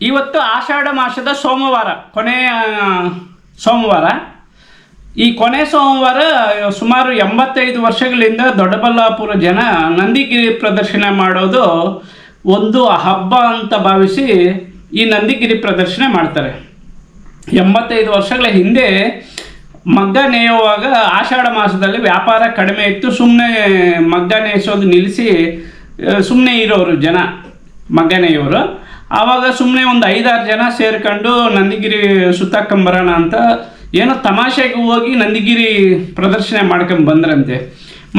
ಇವತ್ತು ಆಷಾಢ ಮಾಸದ ಸೋಮವಾರ ಕೊನೆಯ ಸೋಮವಾರ. ಈ ಕೊನೆ ಸೋಮವಾರ ಸುಮಾರು ಎಂಬತ್ತೈದು ವರ್ಷಗಳಿಂದ ದೊಡ್ಡಬಳ್ಳಾಪುರ ಜನ ನಂದಿಗಿರಿ ಪ್ರದರ್ಶನ ಮಾಡೋದು ಒಂದು ಹಬ್ಬ ಅಂತ ಭಾವಿಸಿ ಈ ನಂದಿಗಿರಿ ಪ್ರದರ್ಶನ ಮಾಡ್ತಾರೆ. ಎಂಬತ್ತೈದು ವರ್ಷಗಳ ಹಿಂದೆ ಮಗ್ಗ ನೇಯುವಾಗ ಆಷಾಢ ಮಾಸದಲ್ಲಿ ವ್ಯಾಪಾರ ಕಡಿಮೆ ಇತ್ತು. ಸುಮ್ಮನೆ ಮಗ್ಗ ನೇಯಿಸೋದು ನಿಲ್ಲಿಸಿ ಸುಮ್ಮನೆ ಇರೋರು ಜನ ಮಗ್ಗ ನೇಯೋರು. ಆವಾಗ ಸುಮ್ಮನೆ ಒಂದು ಐದಾರು ಜನ ಸೇರ್ಕೊಂಡು ನಂದಿಗಿರಿ ಸುತ್ತಾಕೊಂಬರೋಣ ಅಂತ ಏನೋ ತಮಾಷೆಗೆ ಹೋಗಿ ನಂದಿಗಿರಿ ಪ್ರದರ್ಶನ ಮಾಡ್ಕೊಂಡು ಬಂದ್ರಂತೆ.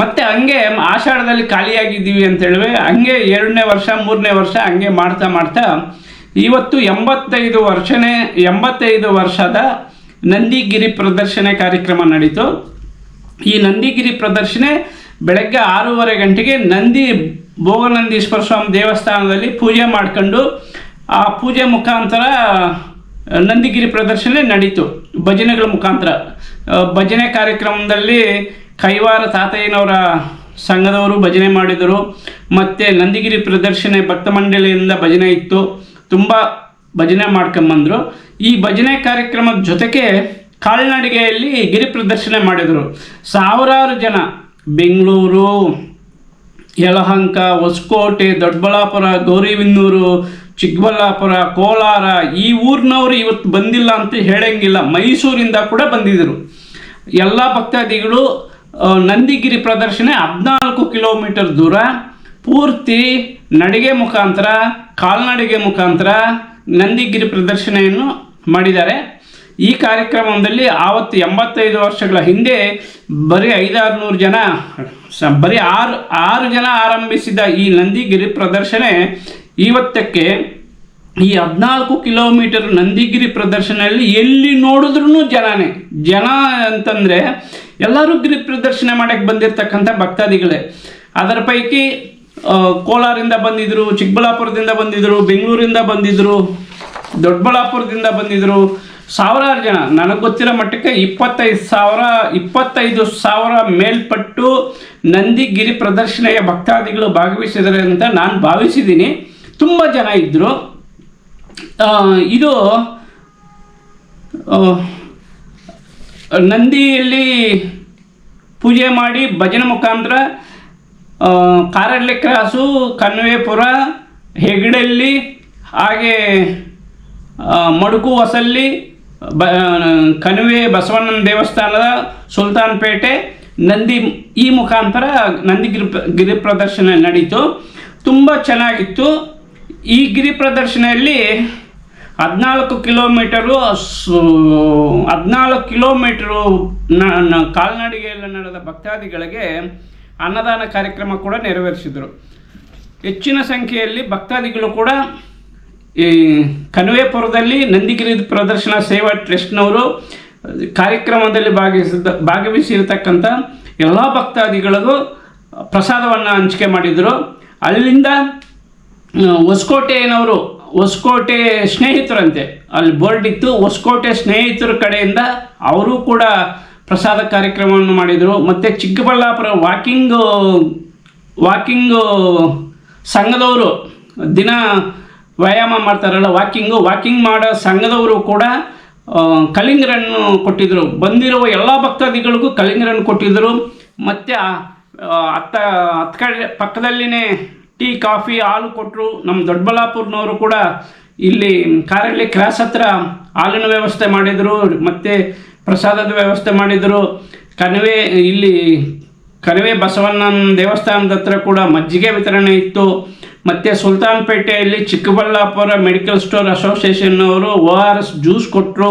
ಮತ್ತೆ ಹಂಗೆ ಆಷಾಢದಲ್ಲಿ ಖಾಲಿಯಾಗಿದ್ದೀವಿ ಅಂತ ಹೇಳಿವೆ ಹಂಗೆ ಎರಡನೇ ವರ್ಷ, ಮೂರನೇ ವರ್ಷ ಹಂಗೆ ಮಾಡ್ತಾ ಮಾಡ್ತಾ ಇವತ್ತು ಎಂಬತ್ತೈದು ವರ್ಷನೇ, ಎಂಬತ್ತೈದು ವರ್ಷದ ನಂದಿಗಿರಿ ಪ್ರದರ್ಶನ ಕಾರ್ಯಕ್ರಮ ನಡೀತು. ಈ ನಂದಿಗಿರಿ ಪ್ರದರ್ಶನೆ ಬೆಳಗ್ಗೆ ಆರೂವರೆ ಗಂಟೆಗೆ ನಂದಿ ಭೋಗನಂದೀಶ್ವರ ಸ್ವಾಮಿ ದೇವಸ್ಥಾನದಲ್ಲಿ ಪೂಜೆ ಮಾಡ್ಕೊಂಡು ಆ ಪೂಜೆ ಮುಖಾಂತರ ನಂದಿಗಿರಿ ಪ್ರದರ್ಶನ ನಡೀತು. ಭಜನೆಗಳ ಮುಖಾಂತರ. ಭಜನೆ ಕಾರ್ಯಕ್ರಮದಲ್ಲಿ ಕೈವಾರ ತಾತಯ್ಯನವರ ಸಂಘದವರು ಭಜನೆ ಮಾಡಿದರು. ಮತ್ತು ನಂದಿಗಿರಿ ಪ್ರದರ್ಶನ ಭಕ್ತ ಮಂಡಳಿಯಿಂದ ಭಜನೆ ಇತ್ತು. ತುಂಬ ಭಜನೆ ಮಾಡ್ಕೊಂಬಂದರು. ಈ ಭಜನೆ ಕಾರ್ಯಕ್ರಮದ ಜೊತೆಗೆ ಕಾಲ್ನಡಿಗೆಯಲ್ಲಿ ಗಿರಿ ಪ್ರದರ್ಶನ ಮಾಡಿದರು. ಸಾವಿರಾರು ಜನ. ಬೆಂಗಳೂರು, ಯಲಹಂಕ, ಹೊಸಕೋಟೆ, ದೊಡ್ಡಬಳ್ಳಾಪುರ, ಗೌರಿಬಿನ್ನೂರು ಚಿಕ್ಕಬಳ್ಳಾಪುರ, ಕೋಲಾರ ಈ ಊರಿನವರು ಇವತ್ತು ಬಂದಿಲ್ಲ ಅಂತ ಹೇಳಂಗಿಲ್ಲ. ಮೈಸೂರಿಂದ ಕೂಡ ಬಂದಿದ್ದರು ಎಲ್ಲ ಭಕ್ತಾದಿಗಳು ನಂದಿಗಿರಿ ಪ್ರದರ್ಶನ ಹದಿನಾಲ್ಕು ಕಿಲೋಮೀಟರ್ ದೂರ. ಪೂರ್ತಿ ನಡಿಗೆ ಮುಖಾಂತರ, ಕಾಲ್ನಡಿಗೆ ಮುಖಾಂತರ ನಂದಿಗಿರಿ ಪ್ರದರ್ಶನೆಯನ್ನು ಮಾಡಿದ್ದಾರೆ. ಈ ಕಾರ್ಯಕ್ರಮದಲ್ಲಿ ಆವತ್ತು ಎಂಬತ್ತೈದು ವರ್ಷಗಳ ಹಿಂದೆ ಬರೀ ಐದಾರು ನೂರು ಜನ ಬರೀ ಆರು ಆರು ಜನ ಆರಂಭಿಸಿದ ಈ ನಂದಿಗಿರಿ ಪ್ರದರ್ಶನ ಇವತ್ತಕ್ಕೆ ಈ ಹದಿನಾಲ್ಕು ಕಿಲೋಮೀಟರ್ ನಂದಿಗಿರಿ ಪ್ರದರ್ಶನದಲ್ಲಿ ಎಲ್ಲಿ ನೋಡಿದ್ರೂ ಜನನೇ. ಜನ ಅಂತಂದರೆ ಎಲ್ಲರೂ ಗಿರಿ ಪ್ರದರ್ಶನ ಮಾಡಕ್ಕೆ ಬಂದಿರತಕ್ಕಂಥ ಭಕ್ತಾದಿಗಳೇ. ಅದರ ಪೈಕಿ ಕೋಲಾರಿಂದ ಬಂದಿದ್ದರು ಚಿಕ್ಕಬಳ್ಳಾಪುರದಿಂದ ಬಂದಿದ್ದರು ಬೆಂಗಳೂರಿಂದ ಬಂದಿದ್ದರು ದೊಡ್ಡಬಳ್ಳಾಪುರದಿಂದ ಬಂದಿದ್ದರು ಸಾವಿರಾರು ಜನ. ನನಗೆ ಗೊತ್ತಿರೋ ಮಟ್ಟಕ್ಕೆ ಇಪ್ಪತ್ತೈದು ಸಾವಿರ ಇಪ್ಪತ್ತೈದು ಸಾವಿರ ಮೇಲ್ಪಟ್ಟು ನಂದಿಗಿರಿ ಪ್ರದರ್ಶನೆಯ ಭಕ್ತಾದಿಗಳು ಭಾಗವಹಿಸಿದ್ದಾರೆ ಅಂತ ನಾನು ಭಾವಿಸಿದ್ದೀನಿ. ತುಂಬ ಜನ ಇದ್ದರು ಇದು ನಂದಿಯಲ್ಲಿ ಪೂಜೆ ಮಾಡಿ ಭಜನೆ ಮುಖಾಂತರ ಕಾರಡ್ಲೆ ಕ್ರಾಸು ಕಣ್ವೇಪುರ ಹೆಗಡಲ್ಲಿ ಹಾಗೆ ಮಡುಕು ಹೊಸಲ್ಲಿ ಬ ಕಣಿವೆ ಬಸವಣ್ಣನ ದೇವಸ್ಥಾನದ ಸುಲ್ತಾನ್ಪೇಟೆ, ನಂದಿ ಈ ಮುಖಾಂತರ ನಂದಿ ಗಿರಿ ಗಿರಿ ಪ್ರದರ್ಶನ ನಡೀತು. ತುಂಬ ಚೆನ್ನಾಗಿತ್ತು. ಈ ಗಿರಿ ಪ್ರದರ್ಶನೆಯಲ್ಲಿ ಹದಿನಾಲ್ಕು ಕಿಲೋಮೀಟರು ಹದಿನಾಲ್ಕು ಕಿಲೋಮೀಟರು ಕಾಲ್ನಡಿಗೆಯಲ್ಲಿ ನಡೆದ ಭಕ್ತಾದಿಗಳಿಗೆ ಅನ್ನದಾನ ಕಾರ್ಯಕ್ರಮ ಕೂಡ ನೆರವೇರಿಸಿದರು. ಹೆಚ್ಚಿನ ಸಂಖ್ಯೆಯಲ್ಲಿ ಭಕ್ತಾದಿಗಳು ಕೂಡ ಈ ಕನ್ವೇಪುರದಲ್ಲಿ ನಂದಿಗಿರಿ ಪ್ರದರ್ಶನ ಸೇವಾ ಟ್ರಸ್ಟ್ನವರು ಕಾರ್ಯಕ್ರಮದಲ್ಲಿ ಭಾಗವಹಿಸಿದ ಭಾಗವಹಿಸಿರ್ತಕ್ಕಂಥ ಎಲ್ಲ ಭಕ್ತಾದಿಗಳಿಗೂ ಪ್ರಸಾದವನ್ನು ಹಂಚಿಕೆ ಮಾಡಿದರು. ಅಲ್ಲಿಂದ ಆ, ಹೊಸಕೋಟೆಯವರು ಹೊಸಕೋಟೆ ಸ್ನೇಹಿತರಂತೆ. ಅಲ್ಲಿ ಬೋರ್ಡ್ ಇತ್ತು ಹೊಸಕೋಟೆ ಸ್ನೇಹಿತರ ಕಡೆಯಿಂದ ಅವರು ಕೂಡ ಪ್ರಸಾದ ಕಾರ್ಯಕ್ರಮವನ್ನು ಮಾಡಿದರು. ಮತ್ತು ಚಿಕ್ಕಬಳ್ಳಾಪುರ ವಾಕಿಂಗು ವಾಕಿಂಗು ಸಂಘದವರು ದಿನ ವ್ಯಾಯಾಮ ಮಾಡ್ತಾರಲ್ಲ ವಾಕಿಂಗು ವಾಕಿಂಗ್ ಮಾಡೋ ಸಂಘದವರು ಕೂಡ ಕಲಿಂಗರನ್ನು ಕೊಟ್ಟಿದ್ದರು ಬಂದಿರುವ ಎಲ್ಲ ಭಕ್ತಾದಿಗಳಿಗೂ ಕಲಿಂಗರನ್ನು ಕೊಟ್ಟಿದ್ದರು ಮತ್ತು ಅತ್ತ ಹತ್ತು ಕಡೆ ಪಕ್ಕದಲ್ಲಿನೇ ಟೀ, ಕಾಫಿ, ಹಾಲು ಕೊಟ್ಟರು ನಮ್ಮ ದೊಡ್ಡಬಳ್ಳಾಪುರನವರು ಕೂಡ ಇಲ್ಲಿ ಕಾರಲ್ಲಿ ಕ್ರಾಸ್ ಹತ್ರ ಹಾಲಿನ ವ್ಯವಸ್ಥೆ ಮಾಡಿದರು, ಮತ್ತು ಪ್ರಸಾದದ ವ್ಯವಸ್ಥೆ ಮಾಡಿದರು. ಕಣಿವೆ, ಇಲ್ಲಿ ಕನವೆ ಬಸವಣ್ಣನ ದೇವಸ್ಥಾನದ ಹತ್ರ ಕೂಡ ಮಜ್ಜಿಗೆ ವಿತರಣೆ ಇತ್ತು. ಮತ್ತು ಸುಲ್ತಾನ್ಪೇಟೆಯಲ್ಲಿ ಚಿಕ್ಕಬಳ್ಳಾಪುರ ಮೆಡಿಕಲ್ ಸ್ಟೋರ್ ಅಸೋಸಿಯೇಷನ್ನವರು ಓ ಆರ್ ಎಸ್ ಜ್ಯೂಸ್ ಕೊಟ್ಟರು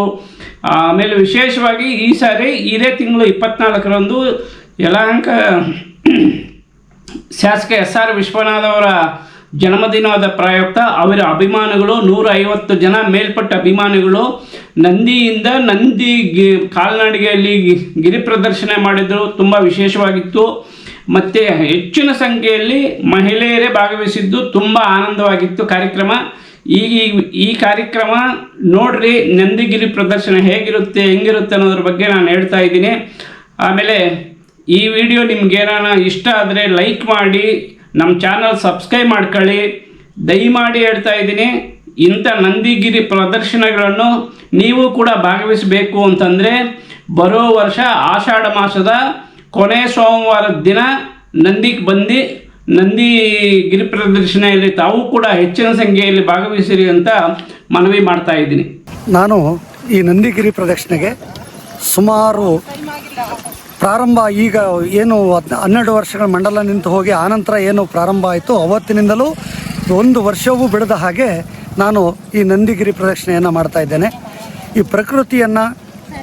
ಆಮೇಲೆ ವಿಶೇಷವಾಗಿ ಈ ಸಾರಿ ಇದೇ ತಿಂಗಳು ಇಪ್ಪತ್ನಾಲ್ಕರಂದು ಯಲಹಂಕ ಶಾಸಕ ಎಸ್ ಆರ್ ವಿಶ್ವನಾಥ್ ಅವರ ಜನ್ಮದಿನದ ಪ್ರಯುಕ್ತ ಅವರ ಅಭಿಮಾನಿಗಳು ನೂರ ಐವತ್ತು ಜನ ಮೇಲ್ಪಟ್ಟ ಅಭಿಮಾನಿಗಳು ನಂದಿಯಿಂದ ನಂದಿ ಗಿ ಕಾಲ್ನಡಿಗೆಯಲ್ಲಿ ಗಿರಿ ಪ್ರದರ್ಶನ ಮಾಡಿದರು. ತುಂಬ ವಿಶೇಷವಾಗಿತ್ತು. ಮತ್ತು ಹೆಚ್ಚಿನ ಸಂಖ್ಯೆಯಲ್ಲಿ ಮಹಿಳೆಯರೇ ಭಾಗವಹಿಸಿದ್ದು. ತುಂಬ ಆನಂದವಾಗಿತ್ತು ಕಾರ್ಯಕ್ರಮ. ಈ- ಈ ಕಾರ್ಯಕ್ರಮ ನೋಡ್ರಿ ನಂದಿಗಿರಿ ಪ್ರದರ್ಶನ ಹೇಗಿರುತ್ತೆ, ಹೆಂಗಿರುತ್ತೆ ಅನ್ನೋದ್ರ ಬಗ್ಗೆ ನಾನು ಹೇಳ್ತಾ ಇದ್ದೀನಿ. ಆಮೇಲೆ ಈ ವಿಡಿಯೋ ನಿಮ್ಗೇನಾನ ಇಷ್ಟ ಆದರೆ ಲೈಕ್ ಮಾಡಿ ನಮ್ಮ ಚಾನಲ್ ಸಬ್ಸ್ಕ್ರೈಬ್ ಮಾಡ್ಕೊಳ್ಳಿ. ದಯಮಾಡಿ ಹೇಳ್ತಾ ಇದ್ದೀನಿ, ಇಂಥ ನಂದಿಗಿರಿ ಪ್ರದರ್ಶನಗಳನ್ನು ನೀವು ಕೂಡ ಭಾಗವಹಿಸಬೇಕು ಅಂತಂದರೆ ಬರೋ ವರ್ಷ ಆಷಾಢ ಮಾಸದ ಕೊನೆ ಸೋಮವಾರದ ದಿನ ನಂದಿಗೆ ಬಂದು ನಂದಿ ಗಿರಿ ತಾವು ಕೂಡ ಹೆಚ್ಚಿನ ಸಂಖ್ಯೆಯಲ್ಲಿ ಭಾಗವಹಿಸಿರಿ ಅಂತ ಮನವಿ ಮಾಡ್ತಾ ಇದ್ದೀನಿ. ನಾನು ಈ ನಂದಿಗಿರಿ ಪ್ರದರ್ಶನಗೆ ಸುಮಾರು ಪ್ರಾರಂಭ ಈಗ ಏನು ಹನ್ನೆರಡು ವರ್ಷಗಳ ಮಂಡಲ ನಿಂತು ಹೋಗಿ ಆನಂತರ ಏನು ಪ್ರಾರಂಭ ಆಯಿತು? ಅವತ್ತಿನಿಂದಲೂ ಒಂದು ವರ್ಷವೂ ಬಿಡದ ಹಾಗೆ ನಾನು ಈ ನಂದಿಗಿರಿ ಪ್ರದಕ್ಷಿಣೆಯನ್ನು ಮಾಡ್ತಾ ಇದ್ದೇನೆ. ಈ ಪ್ರಕೃತಿಯನ್ನು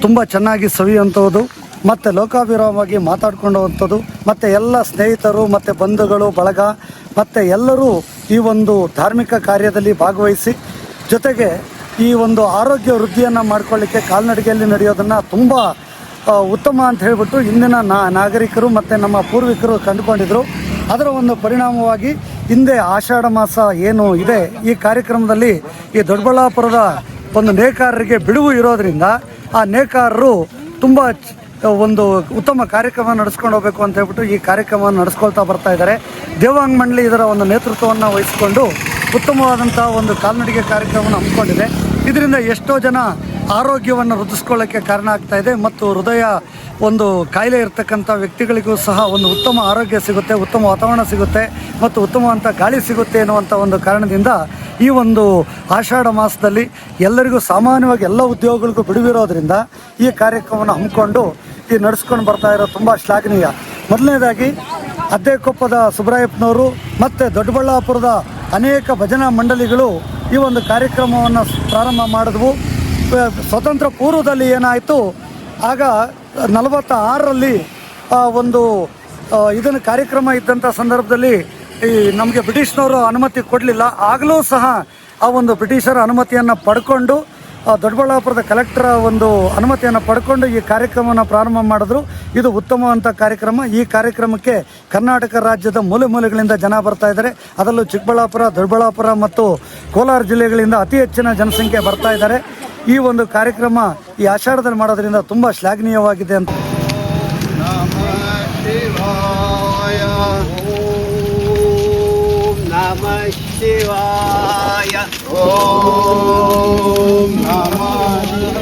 ತುಂಬ ಚೆನ್ನಾಗಿ ಸವಿಯುವಂಥದ್ದು ಮತ್ತು ಲೋಕಾಭಿರಾಮವಾಗಿ ಮಾತಾಡ್ಕೊಳ್ಳುವಂಥದ್ದು ಮತ್ತು ಎಲ್ಲ ಸ್ನೇಹಿತರು, ಮತ್ತು ಬಂಧುಗಳು, ಬಳಗ, ಮತ್ತು ಎಲ್ಲರೂ ಈ ಒಂದು ಧಾರ್ಮಿಕ ಕಾರ್ಯದಲ್ಲಿ ಭಾಗವಹಿಸಿ, ಜೊತೆಗೆ ಈ ಒಂದು ಆರೋಗ್ಯ ವೃದ್ಧಿಯನ್ನು ಮಾಡ್ಕೊಳ್ಳಿಕ್ಕೆ ಕಾಲ್ನಡಿಗೆಯಲ್ಲಿ ನಡೆಯೋದನ್ನು ತುಂಬ ಉತ್ತಮ ಅಂತ ಹೇಳಿಬಿಟ್ಟು ಇಂದಿನ ನಾಗರಿಕರು ಮತ್ತು ನಮ್ಮ ಪೂರ್ವಿಕರು ಕಂಡುಕೊಂಡಿದ್ರು. ಅದರ ಒಂದು ಪರಿಣಾಮವಾಗಿ ಹಿಂದೆ ಆಷಾಢ ಮಾಸ ಏನು ಇದೆ, ಈ ಕಾರ್ಯಕ್ರಮದಲ್ಲಿ ಈ ದೊಡ್ಡಬಳ್ಳಾಪುರದ ಒಂದು ನೇಕಾರರಿಗೆ ಬಿಡುವು ಇರೋದರಿಂದ ಆ ನೇಕಾರರು ತುಂಬ ಒಂದು ಉತ್ತಮ ಕಾರ್ಯಕ್ರಮ ನಡೆಸ್ಕೊಂಡು ಹೋಗಬೇಕು ಅಂತ ಹೇಳ್ಬಿಟ್ಟು ಈ ಕಾರ್ಯಕ್ರಮವನ್ನು ನಡೆಸ್ಕೊಳ್ತಾ ಬರ್ತಾ ಇದ್ದಾರೆ. ದೇವಾಂಗ್ ಮಂಡಳಿ ಇದರ ಒಂದು ನೇತೃತ್ವವನ್ನು ವಹಿಸಿಕೊಂಡು ಉತ್ತಮವಾದಂಥ ಒಂದು ಕಾಲ್ನಡಿಗೆ ಕಾರ್ಯಕ್ರಮವನ್ನು ಹಮ್ಮಿಕೊಂಡಿದೆ. ಇದರಿಂದ ಎಷ್ಟೋ ಜನ ಆರೋಗ್ಯವನ್ನು ವೃದ್ಧಿಸ್ಕೊಳ್ಳೋಕ್ಕೆ ಕಾರಣ ಆಗ್ತಾ ಇದೆ ಮತ್ತು ಹೃದಯ ಒಂದು ಕಾಯಿಲೆ ಇರತಕ್ಕಂಥ ವ್ಯಕ್ತಿಗಳಿಗೂ ಸಹ ಒಂದು ಉತ್ತಮ ಆರೋಗ್ಯ ಸಿಗುತ್ತೆ, ಉತ್ತಮ ವಾತಾವರಣ ಸಿಗುತ್ತೆ ಮತ್ತು ಉತ್ತಮವಂಥ ಗಾಳಿ ಸಿಗುತ್ತೆ ಎನ್ನುವಂಥ ಒಂದು ಕಾರಣದಿಂದ ಈ ಒಂದು ಆಷಾಢ ಮಾಸದಲ್ಲಿ ಎಲ್ಲರಿಗೂ ಸಾಮಾನ್ಯವಾಗಿ ಎಲ್ಲ ಉದ್ಯೋಗಗಳಿಗೂ ಬಿಡುವಿರೋದ್ರಿಂದ ಈ ಕಾರ್ಯಕ್ರಮವನ್ನು ಹಮ್ಮಿಕೊಂಡು ಈ ನಡೆಸ್ಕೊಂಡು ಬರ್ತಾ ಇರೋ ತುಂಬ ಶ್ಲಾಘನೀಯ. ಮೊದಲನೇದಾಗಿ, ಅದ್ದೇಕೊಪ್ಪದ ಸುಬ್ರಾಯಪ್ಪನವರು ಮತ್ತು ದೊಡ್ಡಬಳ್ಳಾಪುರದ ಅನೇಕ ಭಜನಾ ಮಂಡಳಿಗಳು ಈ ಒಂದು ಕಾರ್ಯಕ್ರಮವನ್ನು ಪ್ರಾರಂಭ ಮಾಡಿದ್ವು. ಸ್ವತಂತ್ರ ಪೂರ್ವದಲ್ಲಿ ಏನಾಯಿತು, ಆಗ ನಲವತ್ತ ಆರರಲ್ಲಿ ಒಂದು ಇದನ್ನು ಕಾರ್ಯಕ್ರಮ ಇದ್ದಂಥ ಸಂದರ್ಭದಲ್ಲಿ ಈ ನಮಗೆ ಬ್ರಿಟಿಷ್ನವರು ಅನುಮತಿ ಕೊಡಲಿಲ್ಲ. ಆಗಲೂ ಸಹ ಆ ಒಂದು ಬ್ರಿಟಿಷರ ಅನುಮತಿಯನ್ನು ಪಡ್ಕೊಂಡು ದೊಡ್ಡಬಳ್ಳಾಪುರದ ಕಲೆಕ್ಟರ್ ಒಂದು ಅನುಮತಿಯನ್ನು ಪಡ್ಕೊಂಡು ಈ ಕಾರ್ಯಕ್ರಮವನ್ನು ಪ್ರಾರಂಭ ಮಾಡಿದ್ರು. ಇದು ಉತ್ತಮವಂತ ಕಾರ್ಯಕ್ರಮ. ಈ ಕಾರ್ಯಕ್ರಮಕ್ಕೆ ಕರ್ನಾಟಕ ರಾಜ್ಯದ ಮೂಲೆ ಮೂಲೆಗಳಿಂದ ಜನ ಬರ್ತಾ ಇದ್ದಾರೆ. ಅದರಲ್ಲೂ ಚಿಕ್ಕಬಳ್ಳಾಪುರ ದೊಡ್ಡಬಳ್ಳಾಪುರ ಮತ್ತು ಕೋಲಾರ ಜಿಲ್ಲೆಗಳಿಂದ ಅತಿ ಹೆಚ್ಚಿನ ಜನಸಂಖ್ಯೆ ಬರ್ತಾ ಇದ್ದಾರೆ. ಈ ಒಂದು ಕಾರ್ಯಕ್ರಮ ಈ ಆಷಾಢದಲ್ಲಿ ಮಾಡೋದ್ರಿಂದ ತುಂಬ ಶ್ಲಾಘನೀಯವಾಗಿದೆ ಅಂತ. ಶಿವಾಯ ಓಂ ನಮ.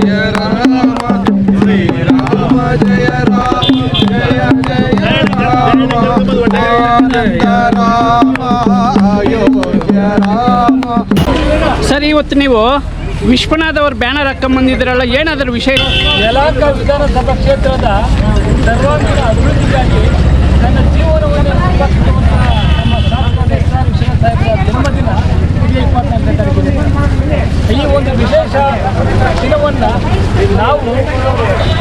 ಸರ್, ಇವತ್ತು ನೀವು ವಿಶ್ವನಾಥ್ ಅವ್ರ ಬ್ಯಾನರ್ ಹಾಕೊಂಬಂದಿದ್ದೀರಲ್ಲ ಏನಾದ್ರ ವಿಷಯ? ಯಲಹಂಕ ವಿಧಾನಸಭಾ ಕ್ಷೇತ್ರದ ಸರ್ವಾಂಗೀಣ ಅಭಿವೃದ್ಧಿಗಾಗಿ ನನ್ನ ಜೀವನವನ್ನು ಜನ್ಮದಿನ ಇಪ್ಪತ್ನಾಲ್ಕನೇ ತಾರೀಕಿದೆ ಈ ಒಂದು ವಿಶೇಷ ದಿನವನ್ನು ನಾವು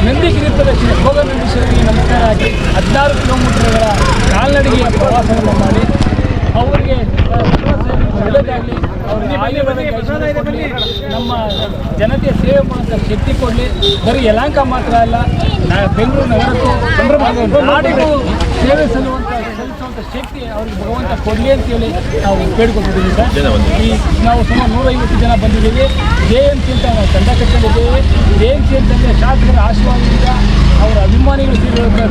ನಂದಿಗಿರಿ ಪ್ರದಕ್ಷಿಣೆ ಭೋಗನಂದೀಶ್ವರಿಗೆ ನಮಸ್ಕಾರ ಹಾಕಿ ಹದಿನಾರು ಕಿಲೋಮೀಟರ್ಗಳ ಕಾಲ್ನಡಿಗೆಯ ಪ್ರವಾಸವನ್ನು ಮಾಡಿ ಅವರಿಗೆ ಒಳ್ಳೆಯದಾಗಲಿ ಅವರಿಗೆ ನಮ್ಮ ಜನತೆಯ ಸೇವೆ ಮಾಡುವಂಥ ಶಕ್ತಿ ಕೊಡಲಿ. ಬರೀ ಯಲಾಂಕ ಮಾತ್ರ ಅಲ್ಲ ಬೆಂಗಳೂರು ನಗರಕ್ಕೂ ಸಂಭ್ರಮ ಸೇವೆ ಸಲ್ಲುವಂಥ ಶಕ್ತಿ ಅವ್ರಿಗೆ ಭಗವಂತ ಕೊಡಲಿ ಅಂತೇಳಿ ನಾವು ಬೇಡ್ಕೊತಿದ್ದೀವಿ ಸರ್. ಈ ನಾವು ಸುಮಾರು ನೂರೈವತ್ತು ಜನ ಬಂದಿದ್ದೀವಿ. ಜೆ ಎಂ ಸಿ ಅಂತ ನಾವು ತಂಡ ಕಟ್ಟಿದ್ದೇವೆ ಎಂ ಸಿ ಅಂತಂದರೆ ಶಾಸಕರ ಆಶೀರ್ವಾದದಿಂದ ಅವರ ಅಭಿಮಾನಿಗಳು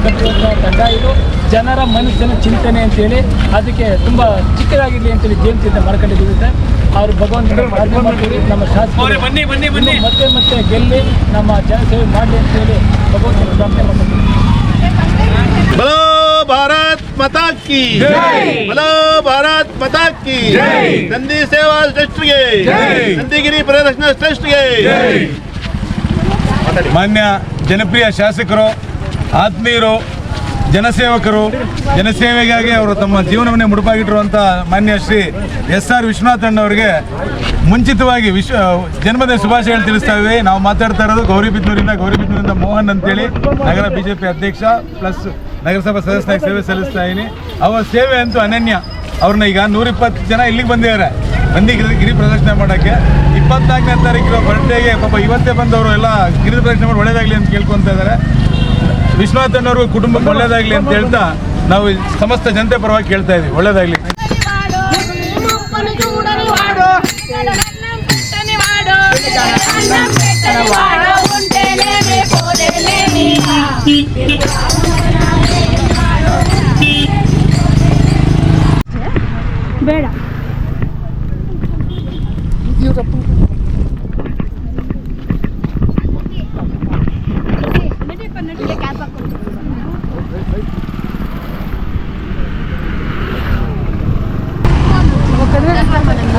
ಕಟ್ಟಿರುವಂಥ ತಂಡ ಇದು. ಜನರ ಮನಸ್ಸಿನ ಚಿಂತನೆ ಅಂತೇಳಿ ಅದಕ್ಕೆ ತುಂಬ ಚಿಕ್ಕದಾಗಿರಲಿ ಅಂತೇಳಿ ಜೆ ಎಂ ಸಿ ಅಂತ ಮಾಡ್ಕೊಂಡಿದ್ದೀವಿ ಸರ್. ಅವರು ಭಗವಂತನ ಪ್ರಾರ್ಥನೆ ಮಾಡ್ತೀವಿ. ನಮ್ಮ ಶಾಸಕರು ಬನ್ನಿ, ಬನ್ನಿ, ಬನ್ನಿ. ಮತ್ತೆ ಮತ್ತೆ ಗೆಲ್ಲಿ ನಮ್ಮ ಜನಸೇವೆ ಮಾಡಲಿ ಅಂತೇಳಿ ಭಗವಂತನ ಪ್ರಾರ್ಥನೆ ಮಾಡ್ತೀವಿ भारत माता की बोलो भारत माता की नंदी सेवा ट्रस्ट ಗೆ ನಂದಿಗಿರಿ ಪ್ರದರ್ಶನ ಟ್ರಸ್ಟ್ ಗೆ ಮಾನ್ಯ ಜನಪ್ರಿಯ ಶಾಸಕರು ಆತ್ಮೀಯರು ಜನಸೇವಕರು ಜನಸೇವೆಗಾಗಿ ಅವರು ತಮ್ಮ ಜೀವನವನ್ನೇ ಮುಡುಪಾಗಿಟ್ಟಿರುವಂಥ ಮಾನ್ಯ ಶ್ರೀ ಎಸ್ ಆರ್ ವಿಶ್ವನಾಥ್ ಅವರಿಗೆ ಮುಂಚಿತವಾಗಿ ವಿಶ್ವ ಜನ್ಮದ ಶುಭಾಶಯಗಳು ತಿಳಿಸ್ತಾ ಇದ್ದೀವಿ ನಾವು ಮಾತಾಡ್ತಾ ಇರೋದು ಗೌರಿಬಿದ್ನೂರಿಂದ ಗೌರಿಬಿದ್ನೂರಿಂದ ಮೋಹನ್ ಅಂತೇಳಿ ನಗರ ಬಿಜೆಪಿ ಅಧ್ಯಕ್ಷ, ಪ್ಲಸ್ ನಗರಸಭಾ ಸದಸ್ಯನಾಗಿ ಸೇವೆ ಸಲ್ಲಿಸ್ತಾ ಇದ್ದೀನಿ. ಅವರ ಸೇವೆ ಅಂತೂ ಅನನ್ಯ. ಅವ್ರನ್ನ ಈಗ ನೂರಿಪ್ಪತ್ತು ಜನ ಇಲ್ಲಿಗೆ ಬಂದಿದ್ದಾರೆ. ಬಂದು ಗಿರಿ ಗಿರಿ ಪ್ರದರ್ಶನ ಮಾಡೋಕ್ಕೆ. ಇಪ್ಪತ್ನಾಲ್ಕನೇ ತಾರೀಕು ಬರ್ಡೇಗೆ ಪಾಪ ಇವತ್ತೇ ಬಂದವರು ಎಲ್ಲ ಗಿರಿ ಪ್ರದರ್ಶನ ಮಾಡಿ ಒಳ್ಳೇದಾಗಲಿ ಅಂತ ಕೇಳ್ಕೊತಾ ಇದ್ದಾರೆ. ವಿಶ್ವನಾಥನವ್ರಿಗೂ ಕುಟುಂಬಕ್ಕೆ ಒಳ್ಳೇದಾಗಲಿ ಅಂತ ಹೇಳ್ತಾ ನಾವು ಸಮಸ್ತ ಜನತೆ ಪರವಾಗಿ ಕೇಳ್ತಾ ಇದ್ದೀವಿ. ಒಳ್ಳೇದಾಗಲಿ. Vera. Yoga puta.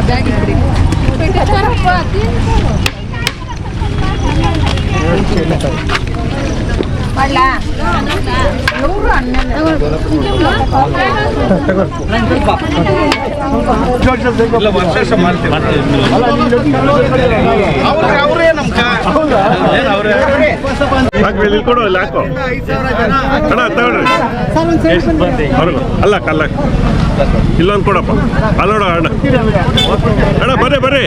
Bag it, bag it. ಕೊಡು ಅಣ್ಣ ಅಲ್ಲ ಕಲ್ಲ ಇಲ್ಲೊಂದು ಕೊಡಪ್ಪ ಅಲ್ಲೋಡ ಅಣ್ಣ ಅಣ್ಣ ಬರ್ರಿ ಬರ್ರಿ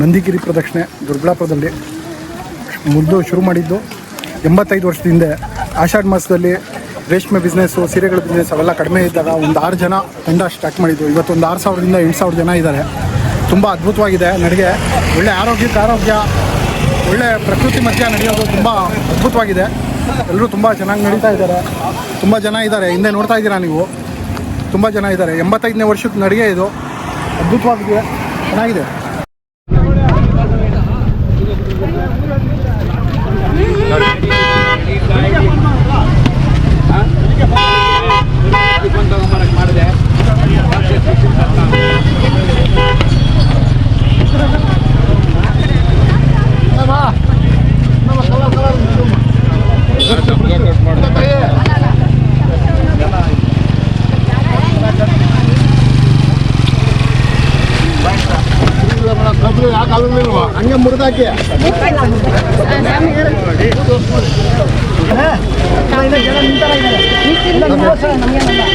ನಂದಿಗಿರಿ ಪ್ರದಕ್ಷಿಣೆ ದೊಡ್ಡಬಳ್ಳಾಪುರದಲ್ಲಿ ಮುದ್ದು ಶುರು ಮಾಡಿದ್ದು. ಎಂಬತ್ತೈದು ವರ್ಷದ ಹಿಂದೆ ಆಷಾಢ ಮಾಸದಲ್ಲಿ ರೇಷ್ಮೆ ಬಿಸ್ನೆಸ್ಸು ಸೀರೆಗಳ ಬಿಸ್ನೆಸ್ ಅವೆಲ್ಲ ಕಡಿಮೆ ಇದ್ದಾಗ ಒಂದು ಆರು ಜನ ತಂಡ ಸ್ಟಾರ್ಟ್ ಮಾಡಿದ್ದು. ಇವತ್ತು ಒಂದು ಆರು ಸಾವಿರದಿಂದ ಎಂಟು ಸಾವಿರ ಜನ ಇದ್ದಾರೆ. ತುಂಬ ಅದ್ಭುತವಾಗಿದೆ. ನಡಿಗೆ ಒಳ್ಳೆ ಆರೋಗ್ಯಕ್ಕೆ ಆರೋಗ್ಯ, ಒಳ್ಳೆ ಪ್ರಕೃತಿ ಮಧ್ಯ ನಡೆಯೋದು ತುಂಬ ಅದ್ಭುತವಾಗಿದೆ. ಎಲ್ಲರೂ ತುಂಬ ಚೆನ್ನಾಗಿ ನಡೀತಾ ಇದ್ದಾರೆ. ತುಂಬ ಜನ ಇದ್ದಾರೆ. ಹಿಂದೆ ನೋಡ್ತಾ ಇದ್ದೀರಾ ನೀವು? ತುಂಬ ಜನ ಇದ್ದಾರೆ. ಎಂಬತ್ತೈದನೇ ವರ್ಷಕ್ಕೆ ನಡಿಗೆ ಇದು. ಅದ್ಭುತವಾಗಿದೆ. ಚೆನ್ನಾಗಿದೆ. Kalau ini loh, hanya murid aja. Kalau ini jalan minta lagi. Ini tidak bisa, namanya nambah.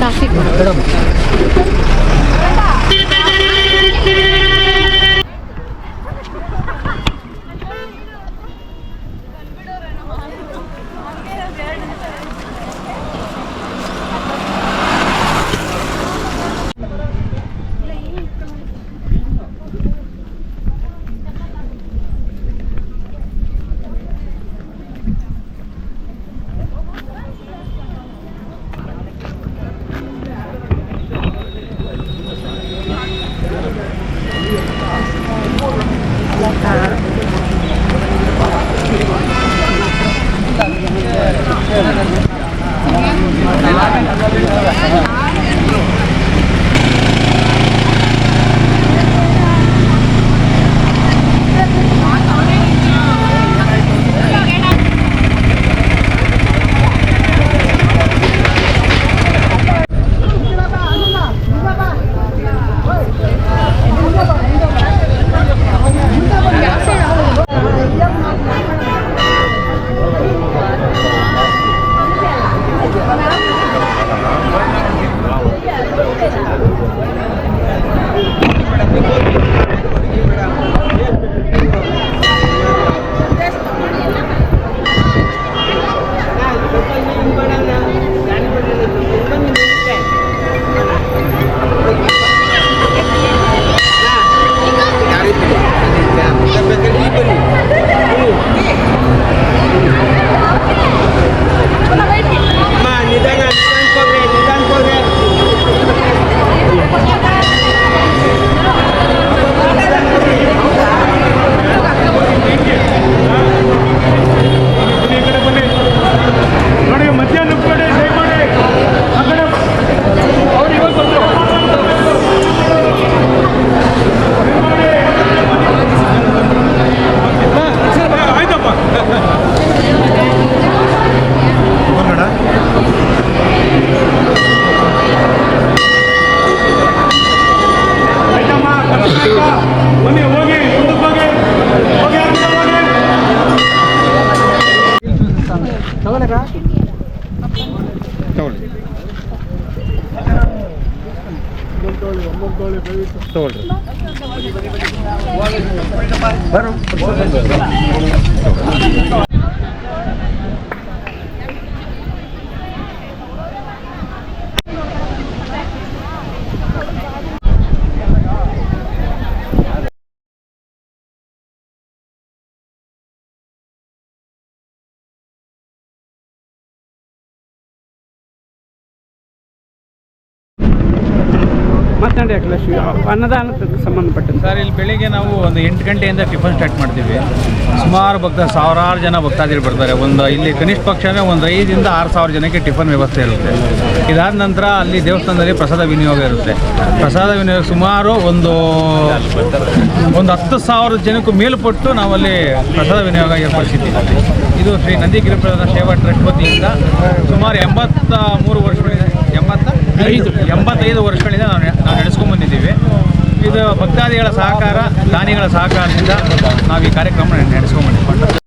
Kasih. ಮಾತನಾಡಿ ಅಖಿಲೇಶ್ ಅನ್ನದಾನಕ್ಕೆ ಸಂಬಂಧಪಟ್ಟಂತೆ. ಸರ್, ಇಲ್ಲಿ ಬೆಳಿಗ್ಗೆ ನಾವು ಒಂದು ಎಂಟು ಗಂಟೆಯಿಂದ ಟಿಫನ್ ಸ್ಟಾರ್ಟ್ ಮಾಡ್ತೀವಿ. ಸುಮಾರು ಭಕ್ತ, ಸಾವಿರಾರು ಜನ ಭಕ್ತಾದಿಗಳು ಬರ್ತಾರೆ. ಒಂದು ಇಲ್ಲಿ ಕನಿಷ್ಠ ಪಕ್ಷವೇ ಒಂದು ಐದರಿಂದ ಆರು ಸಾವಿರ ಜನಕ್ಕೆ ಟಿಫನ್ ವ್ಯವಸ್ಥೆ ಇರುತ್ತೆ. ಇದಾದ ನಂತರ ಅಲ್ಲಿ ದೇವಸ್ಥಾನದಲ್ಲಿ ಪ್ರಸಾದ ವಿನಿಯೋಗ ಇರುತ್ತೆ. ಪ್ರಸಾದ ವಿನಿಯೋಗ ಸುಮಾರು ಒಂದು ಒಂದು ಹತ್ತು ಸಾವಿರ ಜನಕ್ಕೂ ಮೇಲ್ಪಟ್ಟು ನಾವಲ್ಲಿ ಪ್ರಸಾದ ವಿನಿಯೋಗ ಏರ್ಪಡಿಸಿದ್ದೀವಿ. ಇದು ಶ್ರೀ ನದಿ ಪ್ರಧಾನ ಸೇವಾ ಟ್ರಸ್ಟ್ ವತಿಯಿಂದ ಸುಮಾರು ಎಂಬತ್ತ ಮೂರು ವರ್ಷಗಳಿಂದ ಎಂಬತ್ತ ಎಂಬತ್ತೈದು ವರ್ಷಗಳಿಂದ ನಾವು ನೆ- ನಾವು ನಡೆಸ್ಕೊಂಡು ಬಂದಿದ್ದೀವಿ ಇದು ಭಕ್ತಾದಿಗಳ ಸಹಕಾರ ದಾನಿಗಳ ಸಹಕಾರದಿಂದ ನಾವು ಈ ಕಾರ್ಯಕ್ರಮ ನಡೆಸ್ಕೊಂಡು ಬಂದಿದ್ದೀವಿ